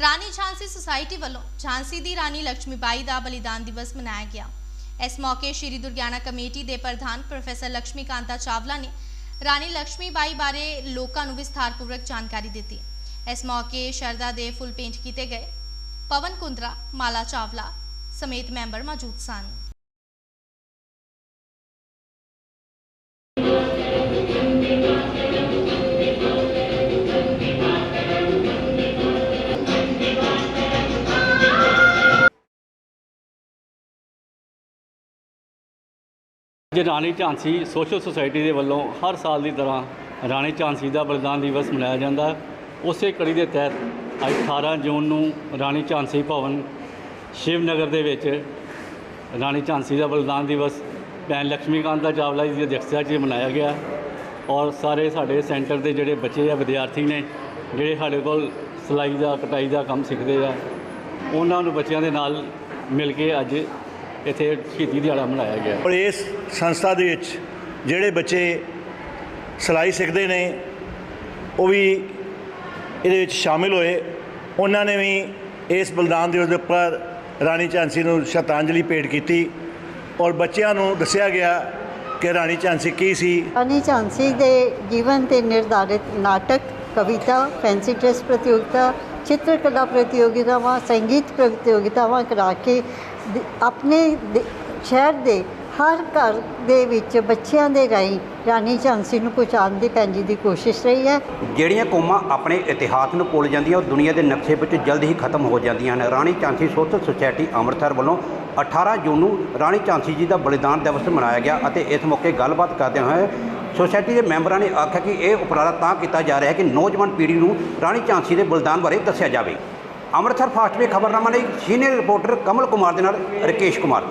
Rani Jhansi society ਵੱਲੋਂ ਝਾਂਸੀ ਦੀ ਰਾਣੀ ਲక్ష్ਮੀਬਾਈ ਦਾ ਬਲੀਦਾਨ ਦਿਵਸ ਮਨਾਇਆ ਗਿਆ। ਇਸ ਮੌਕੇ ਸ਼੍ਰੀ ਦੁਰਗਿਆਣਾ ਕਮੇਟੀ ਦੇ ਪ੍ਰਧਾਨ ਪ੍ਰੋਫੈਸਰ ਲక్ష్ਮੀ ਕਾਂਤਾ ਚਾਵਲਾ ਨੇ ਰਾਣੀ ਲక్ష్ਮੀਬਾਈ ਬਾਰੇ ਲੋਕਾਂ ਨੂੰ ਵਿਸਥਾਰਪੂਰਵਕ ਜਾਣਕਾਰੀ ਦਿੱਤੀ। ਇਸ ਮੌਕੇ ਸ਼ਰਦਾ ਦੇ ਫੁੱਲ ਪੇਂਟ ਕੀਤੇ ਗਏ। ਪਵਨ ਕੁੰਦਰਾ, ਮਾਲਾ ਚਾਵਲਾ ਸਮੇਤ ਮੈਂਬਰ ਮੌਜੂਦ ਸਨ। ਅੱਜ ਰਾਣੀ ਝਾਂਸੀ ਸੋਸ਼ਲ ਸੁਸਾਇਟੀ ਦੇ ਵੱਲੋਂ ਹਰ ਸਾਲ ਦੀ ਤਰ੍ਹਾਂ ਰਾਣੀ ਝਾਂਸੀ ਦਾ ਬਲੀਦਾਨ ਦਿਵਸ ਮਨਾਇਆ ਜਾਂਦਾ ਉਸੇ ਕੜੀ ਦੇ ਤਹਿਤ ਅੱਜ 18 ਜੂਨ ਨੂੰ ਰਾਣੀ ਝਾਂਸੀ ਭਵਨ ਸ਼ਿਵ ਨਗਰ ਦੇ ਵਿੱਚ ਰਾਣੀ ਝਾਂਸੀ ਦਾ ਬਲੀਦਾਨ ਦਿਵਸ ਭੈਣ ਲక్ష్ਮੀਕਾਂਤਾ ਚਾਵਲਾ ਜੀ ਦੀ ਅਧਿਕਸ਼ਤਾ 'ਚ ਮਨਾਇਆ ਗਿਆ ਔਰ ਸਾਰੇ ਸਾਡੇ ਸੈਂਟਰ ਦੇ ਜਿਹੜੇ ਬੱਚੇ ਆ, ਵਿਦਿਆਰਥੀ ਨੇ, ਜਿਹੜੇ ਸਾਡੇ ਕੋਲ ਸਿਲਾਈ ਦਾ, ਕਟਾਈ ਦਾ ਕੰਮ ਸਿੱਖਦੇ ਆ, ਉਹਨਾਂ ਨੂੰ ਬੱਚਿਆਂ ਦੇ ਨਾਲ ਮਿਲ ਕੇ ਅੱਜ ਇੱਥੇ ਸ਼ਹੀਦੀ ਦਿਹਾੜਾ ਮਨਾਇਆ ਗਿਆ। ਔਰ ਇਸ ਸੰਸਥਾ ਦੇ ਵਿੱਚ ਜਿਹੜੇ ਬੱਚੇ ਸਿਲਾਈ ਸਿੱਖਦੇ ਨੇ ਉਹ ਵੀ ਇਹਦੇ ਵਿੱਚ ਸ਼ਾਮਿਲ ਹੋਏ। ਉਹਨਾਂ ਨੇ ਵੀ ਇਸ ਬਲਿਦਾਨ ਦਿਵਸ ਦੇ ਉੱਪਰ ਰਾਣੀ ਝਾਂਸੀ ਨੂੰ ਸ਼ਰਧਾਂਜਲੀ ਭੇਟ ਕੀਤੀ। ਔਰ ਬੱਚਿਆਂ ਨੂੰ ਦੱਸਿਆ ਗਿਆ ਕਿ ਰਾਣੀ ਝਾਂਸੀ ਕੀ ਸੀ। ਰਾਣੀ ਝਾਂਸੀ ਦੇ ਜੀਵਨ ਤੇ ਨਿਰਧਾਰਿਤ ਨਾਟਕ ਕਵਿਤਾ ਫੈਂਸੀ ਡਰੈਸ ਪ੍ਰਤੀਯੋਗਿਤਾ ਚਿੱਤਰਕਲਾ ਪ੍ਰਤੀਯੋਗਿਤਾਵਾਂ ਸੰਗੀਤ ਪ੍ਰਤੀਯੋਗਿਤਾਵਾਂ ਕਰਾ ਕੇ ਆਪਣੇ ਦੇ- ਸ਼ਹਿਰ ਦੇ ਹਰ ਘਰ ਦੇ ਵਿੱਚ ਬੱਚਿਆਂ ਦੇ ਰਾਹੀਂ ਰਾਣੀ ਝਾਂਸੀ ਨੂੰ ਪਹੁੰਚਾਉਣ ਦੀ ਭੈਣ ਦੀ ਕੋਸ਼ਿਸ਼ ਰਹੀ ਹੈ। ਜਿਹੜੀਆਂ ਕੌਮਾਂ ਆਪਣੇ ਇਤਿਹਾਸ ਨੂੰ ਭੁੱਲ ਜਾਂਦੀਆਂ, ਉਹ ਦੁਨੀਆ ਦੇ ਨਕਸ਼ੇ ਵਿੱਚ ਜਲਦ ਹੀ ਖਤਮ ਹੋ ਜਾਂਦੀਆਂ ਹਨ। ਰਾਣੀ ਝਾਂਸੀ ਸੋਸ਼ਲ ਸੁਸਾਇਟੀ ਅੰਮ੍ਰਿਤਸਰ ਵੱਲੋਂ 18 ਜੂਨ ਨੂੰ ਰਾਣੀ ਝਾਂਸੀ ਜੀ ਦਾ ਬਲੀਦਾਨ ਦਿਵਸ ਮਨਾਇਆ ਗਿਆ ਅਤੇ ਇਸ ਮੌਕੇ ਗੱਲਬਾਤ ਕਰਦਿਆਂ ਹੋਏ ਸੁਸਾਇਟੀ ਦੇ ਮੈਂਬਰਾਂ ਨੇ ਆਖਿਆ ਕਿ ਇਹ ਉਪਰਾਲਾ ਤਾਂ ਕੀਤਾ ਜਾ ਰਿਹਾ ਹੈ ਕਿ ਨੌਜਵਾਨ ਪੀੜ੍ਹੀ ਨੂੰ ਰਾਣੀ ਝਾਂਸੀ ਦੇ ਬਲੀਦਾਨ ਬਾਰੇ ਦੱਸਿਆ ਜਾਵੇ। ਅੰਮ੍ਰਿਤਸਰ ਫਾਸਟ ਵੇ ਖਬਰਨਾਮਾ ਲਈ ਸੀਨੀਅਰ ਰਿਪੋਰਟਰ ਕਮਲ ਕੁਮਾਰ ਦੇ ਨਾਲ ਰਕੇਸ਼ ਕੁਮਾਰ।